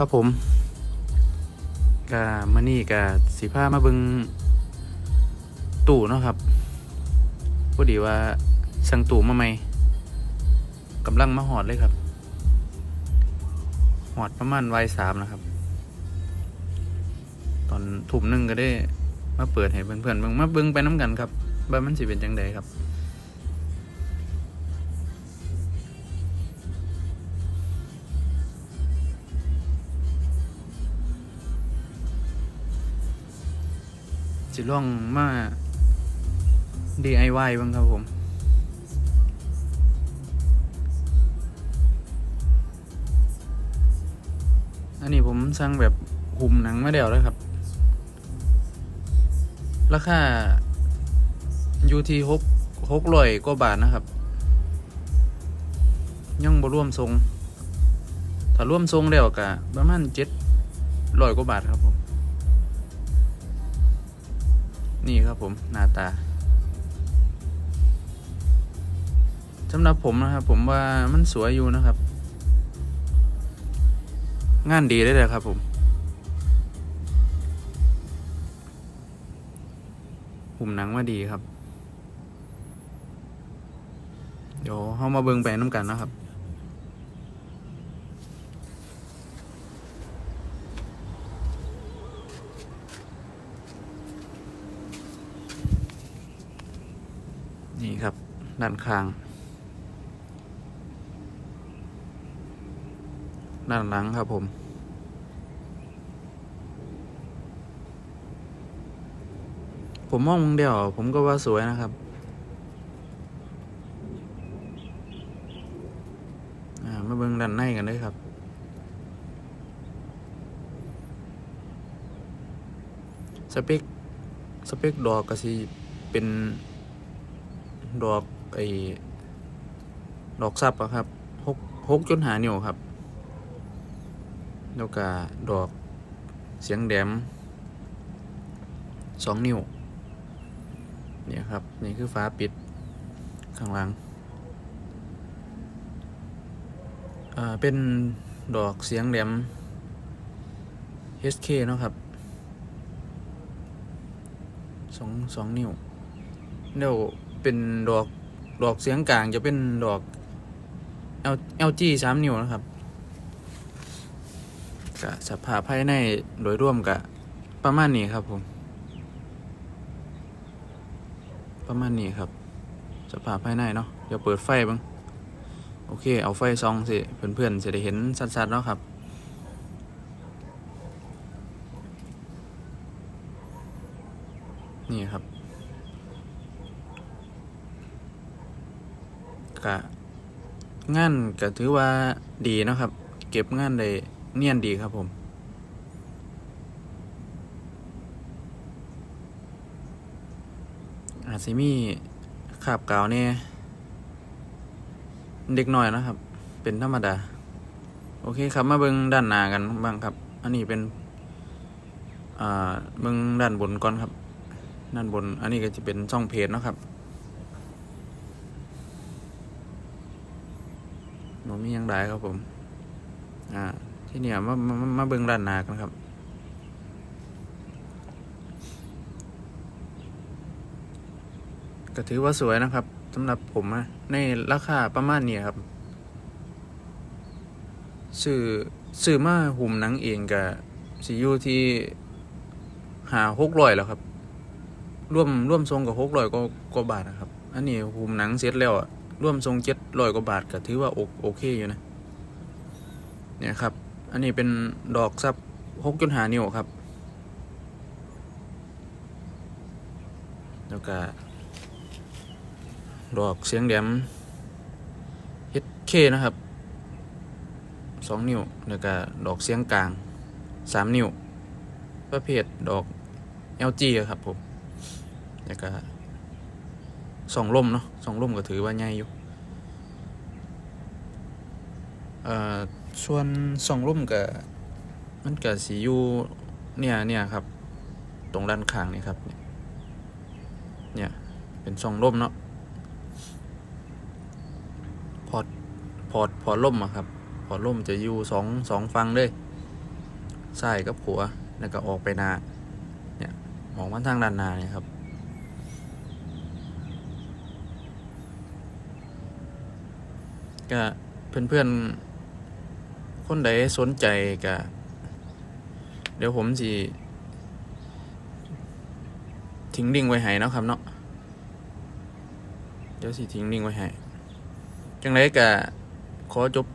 ครับผมกะมานี่กะสีผ้ามาบิงตู่เนาะครับพอดีว่าสั่งตู่มาใหมกำลังมาหอดเลยครับ หอดประมาณวัยสามนะครับ ตอนถุ่มหนึ่งก็ได้มาเปิดให้เพื่อนๆเบิ่งมาเบิ่งไปน้ำกันครับว่านมันสิเป็นจังใดครับ สิลองมา DIY บ้างครับผม อันนี้ผมสั่งแบบหุ่มหนังมาเดียวเลยครับ ราคาอยู่ที่หกหกร้อยกว่าบาทนะครับ ยังบ่ร่วมทรง ถ้าร่วมทรงแล้วกะประมาณเจ็ดร้อยกว่าบาทครับผม นี่ครับผมหน้าตาสำหรับผมนะครับ ผมว่ามันสวยอยู่นะครับ งานดีได้เลยครับ ผม หุ่มหนังมาดีครับ เดี๋ยวเข้ามาเบิ่งไปน้ำกันนะครับ นี่ครับ ด้านข้าง ด้านหลังครับผมผมมองมุมเดียว ผมก็ว่าสวยนะครับมาเบิ่งด้านในกันเลยครับ สเปค สเปคดอกก็สิเป็น ดอกไอ้ดอกซับครับหกหกจนหานิ้วครับ แล้วก็ดอกเสียงแดมสองนิ้วเนี่ยครับ นี่คือฟ้าปิดข้างหลังอ่าเป็นดอกเสียงแหลม HK เนาะครับสองสองนิ้วเดี๋ยว เป็นดอกดอกเสียงกลางจะเป็นดอก LG สามนิ้วนะครับกะสภาพภายในโดยร่วมกะประมาณนี้ครับผม ประมาณนี้ครับ สภาพภายในเนาะเดี๋ยวเปิดไฟบ้างโอเค เอาไฟซองสิเพื่อนๆจะได้เห็นชัดๆเนาะครับนี่ครับ กะงานก็ถือว่าดีนะครับ เก็บงานได้เนียนดีครับผม อาจสิมีขาบกาวเนี่ยเด็กน้อยนะครับ เป็นธรรมดา โอเคครับมาเบิ่งด้านหน้ากันบ้างครับ อันนี้เป็นเบิ่งด้านบนก่อนครับ ด้านบน อันนี้ก็จะเป็นช่องเพจนะครับ ผมมียังไดครับผม อ่า ที่เนี่ยมามามามาเบิ่งด้านหน้ากันครับ ก็ถือว่าสวยนะครับสำหรับผมนะในราคาประมาณนี้ครับซื้อซื้อมาหุ่มหนังเองกับซียูที่หาหกร้อยแล้วครับ ร่วมร่วมทรงกับหกร้อยก็กว่าบาทนะครับ อันนี้หุ่มหนังเสร็จแล้วอะ ร่วมทรงเจ็ดร้อยกว่าบาทก็ถือว่าโอโอเคอยู่นะเนี่ยครับ อันนี้เป็นดอกซับหกจนหานิ้วครับ แล้วก็ดอกเสียงแหลม HK นะครับสองนิ้ว แล้วก็ดอกเสียงกลางสามนิ้ว ประเภทดอก LG ครับผม แล้วก็ สองล่มเนาะสองล่มก็ถือว่าใหญ่อยู่เอ่อส่วนสองล่มก็มันก็สีอยู่เนี่ยเนี่ยครับ ตรงด้านข้างนี่ครับ เนี่ยเป็นสองล่มเนาะพอร์ตพอร์ตพอร์ตล่มอะครับ พอร์ตล่มจะอยู่สองสองฟังเลยซ้ายกับขวแล้วก็ออกไปหน้าเนี่ยออกมาทางด้านหน้าเนี่ยครับ ก็เพื่อนๆ คนใดสนใจก็เดี๋ยวผมสิทิ้งลิงไว้ให้นะครับเนาะเดี๋ยวสิทิ้งลิงไว้ให้จังไรก็ขอจบ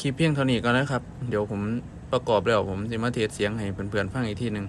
คลิปเพียงเท่านี้ก่อนนะครับ เดี๋ยวผมประกอบแล้วผมจะมาเทสเสียงให้เพื่อนๆฟังอีกทีหนึ่ง